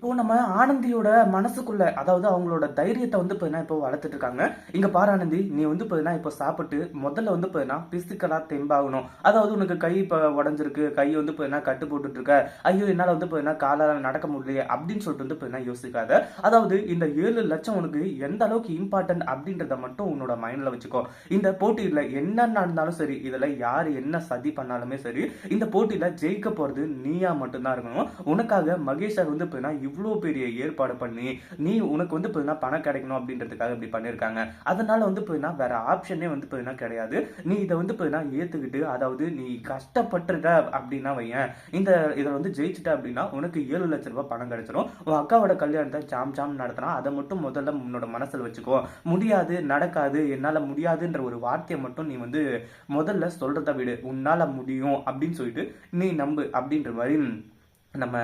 இப்போ நம்ம ஆனந்தியோட மனசுக்குள்ள அதாவது அவங்களோட தைரியத்தை வந்து இப்போ இப்போ வளர்த்துட்டு இருக்காங்க இங்க பாரு ஆனந்தி நீ வந்து இப்போ இப்போ சாப்பிட்டு முதல்ல வந்து இப்போ பிசிக்கலா தெம்பாகணும். அதாவது உனக்கு கை இப்போ உடஞ்சிருக்கு கை வந்து இப்போ கட்டு போட்டுட்டு இருக்க ஐயோ என்னால வந்து பார்த்தீங்கன்னா காலால நடக்க முடியலையே அப்படின்னு சொல்லிட்டு வந்து இப்போ யோசிக்காத. அதாவது இந்த ஏழு லட்சம் உனக்கு எந்த அளவுக்கு இம்பார்ட்டன்ட் அப்படின்றத மட்டும் உன்னோட மைண்ட்ல வச்சுக்கோ. இந்த போட்டியில என்ன நடந்தாலும் சரி இதுல யார் என்ன சதி பண்ணாலுமே சரி இந்த போட்டியில ஜெயிக்க போறது நீயா மட்டும்தான் இருக்கணும். உனக்காக மகேஷ் சார் வந்து இப்போ இவ்வளோ பெரிய ஏற்பாடு பண்ணி நீ உனக்கு வந்து இப்போ பணம் கிடைக்கணும் அப்படின்றதுக்காக இப்படி பண்ணியிருக்காங்க. அதனால வந்து இப்போ வேற ஆப்ஷனே வந்து இப்போ கிடையாது. நீ இதை வந்து இப்போ ஏற்றுக்கிட்டு அதாவது நீ கஷ்டப்பட்டுட்ட அப்படின்னா வையன் இந்த இதை வந்து ஜெயிச்சுட்ட அப்படின்னா உனக்கு ஏழு லட்ச ரூபாய் பணம் கிடைச்சிரும். உன் அக்காவோட கல்யாணத்தை ஜாம் ஜாம் நடத்தினா அதை மட்டும் முதல்ல உன்னோட மனசில் வச்சுக்கோ. முடியாது நடக்காது என்னால் முடியாதுன்ற ஒரு வார்த்தையை மட்டும் நீ வந்து முதல்ல சொல்றத விடு. உன்னால் முடியும் அப்படின்னு சொல்லிட்டு நீ நம்பு அப்படின்ற மாதிரி நம்ம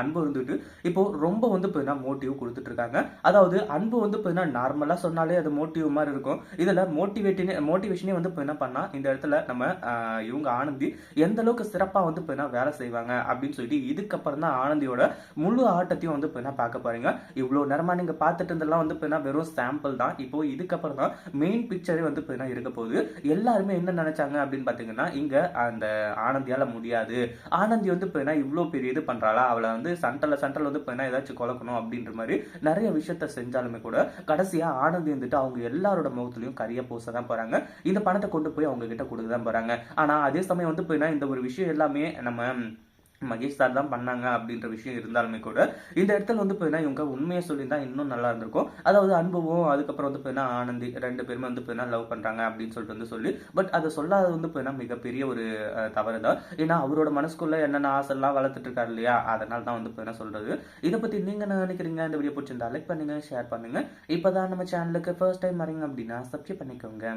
அன்பு இருந்துட்டு இப்போ ரொம்ப வந்து பார்த்தீங்கன்னா மோட்டிவ் கொடுத்துட்டு இருக்காங்க அதாவது அன்பு வந்து பார்த்தீங்கன்னா நார்மலாக சொன்னாலே அது மோட்டிவ் மாதிரி இருக்கும். இதில் மோட்டிவேட்டினே மோட்டிவேஷனே வந்து இப்போ என்ன பண்ணால் இந்த இடத்துல நம்ம இவங்க ஆனந்தி எந்த அளவுக்கு சிறப்பாக வந்து இப்போ வேலை செய்வாங்க அப்படின்னு சொல்லிட்டு இதுக்கப்புறம் தான் ஆனந்தியோட முழு ஆட்டத்தையும் வந்து இப்போ என்ன பார்க்க பாருங்க இவ்வளோ நேரமாக நீங்கள் பார்த்துட்டு இருந்தெல்லாம் வந்து இப்போ வெறும் சாம்பிள் தான். இப்போ இதுக்கப்புறம் தான் மெயின் பிக்சரே வந்து இப்போ இருக்க போகுது. எல்லாருமே என்ன நினைச்சாங்க அப்படின்னு பார்த்தீங்கன்னா இங்கே அந்த ஆனந்தியால் முடியாது. ஆனந்தி வந்து இப்போ இவ்வளோ பெரிய இது பண்றாளா? அவளை வந்து சண்டல சண்டல் வந்து இப்போ ஏதாச்சும் குழக்கணும் அப்படின்ற மாதிரி நிறைய விஷயத்த செஞ்சாலுமே கூட கடைசியா ஆனந்தி வந்துட்டு அவங்க எல்லாரோட முகத்துலயும் கரிய பூச தான் போறாங்க. இந்த பணத்தை கொண்டு போய் அவங்க கிட்ட கொடுக்க தான் போறாங்க. ஆனா அதே சமயம் வந்து இப்போ என்ன இந்த ஒரு விஷயம் எல்லாமே நம்ம மகேஷ் சார் தான் பண்ணாங்க அப்படின்ற விஷயம் இருந்தாலுமே கூட இந்த இடத்துல வந்து போயினா இவங்க உண்மையை சொல்லியிருந்தா இன்னும் நல்லா இருந்திருக்கும். அதாவது அனுபவம் அதுக்கப்புறம் வந்து போயினா ஆனந்தி ரெண்டு பேருமே வந்து போயினா லவ் பண்றாங்க அப்படின்னு சொல்லிட்டு வந்து சொல்லி பட் அதை சொல்லாதது வந்து போயினா மிகப்பெரிய ஒரு தவறு தான் ஏன்னா அவரோட மனசுக்குள்ள என்னென்ன ஆசைலாம் வளர்த்துட்டு இருக்காரு இல்லையா அதனால தான் வந்து போயினா சொல்றது. இதை பத்தி நீங்க என்ன நினைக்கிறீங்க? இந்த வீடியோ பிடிச்சிருந்தா லைக் பண்ணுங்க ஷேர் பண்ணுங்க. இப்பதான் நம்ம சேனலுக்கு ஃபர்ஸ்ட் டைம் வரீங்க அப்படின்னா சப்ஸ்கிரைப் பண்ணிக்கோங்க.